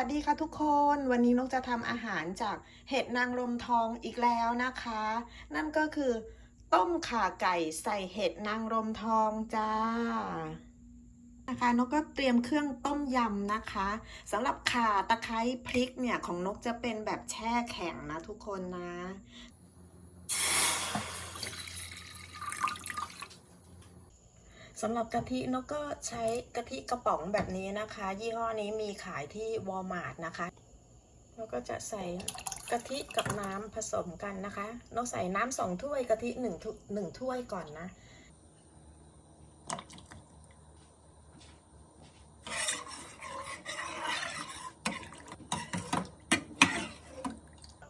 วัสดีค่ะทุกคน วันนี้นกจะทำอาหารจากเห็ดนางรมทองอีกแล้วนะคะ นั่นก็คือต้มข่าไก่ใส่เห็ดนางรมทองจ้านะคะนกก็เตรียมเครื่องต้มยำนะคะสำหรับข่าตะไคร้พริกเนี่ยของนกจะเป็นแบบแช่แข็งนะทุกคนนะ สำหรับกะทินกก็ใช้กะทิกระป๋องแบบนี้นะคะ ยี่ห้อนี้มีขายที่วอลมาร์ทนะคะแล้วก็จะใส่กะทิกับน้ำผสมกันนะคะนกใส่น้ำสองถ้วยกะทิหนึ่งถ้วยหนึ่งถ้วยก่อนนะ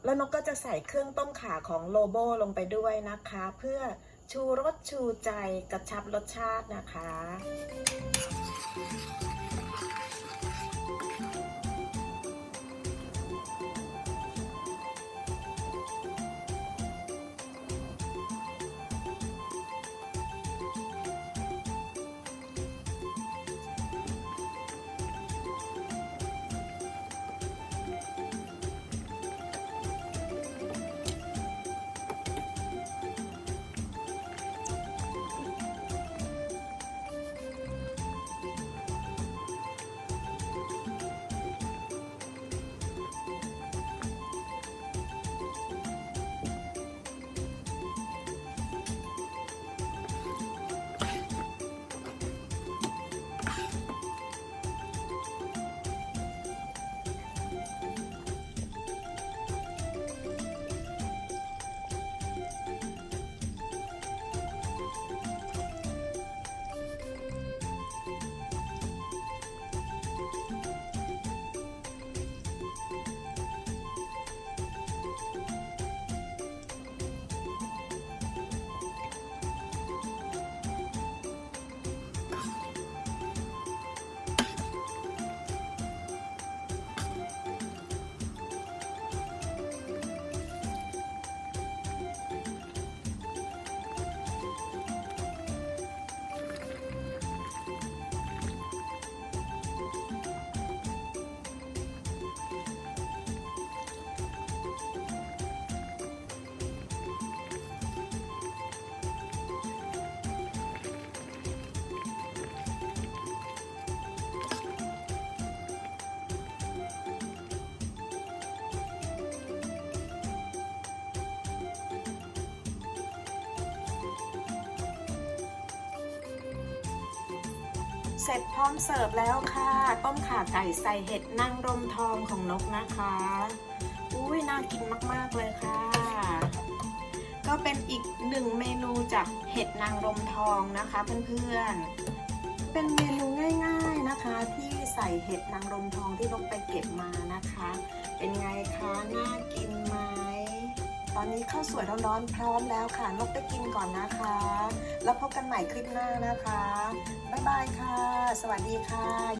แล้วนกก็จะใส่เครื่องต้มข่าของโลโบลงไปด้วยนะคะ เพื่อ ชูรสชูใจกระชับรสชาตินะคะ เสร็จพร้อมเสิร์ฟแล้วค่ะ ต้มข่าไก่ใส่เห็ดนางรมทองของนกนะคะ อุ้ยน่ากินมากๆเลยค่ะ ก็เป็นอีกหนึ่งเมนูจากเห็ดนางรมทองนะคะเพื่อนๆ เป็นเมนูง่าย ๆนะคะ ที่ใส่เห็ดนางรมทองที่นกไปเก็บมานะคะ เป็นไงคะ น่ากินไหม ตอนนี้ข้าวสวยร้อนๆพร้อมแล้วค่ะนกไปกินก่อนนะคะ แล้วพบกันใหม่คลิปหน้านะคะ บ๊ายบายค่ะ สวัสดีค่ะ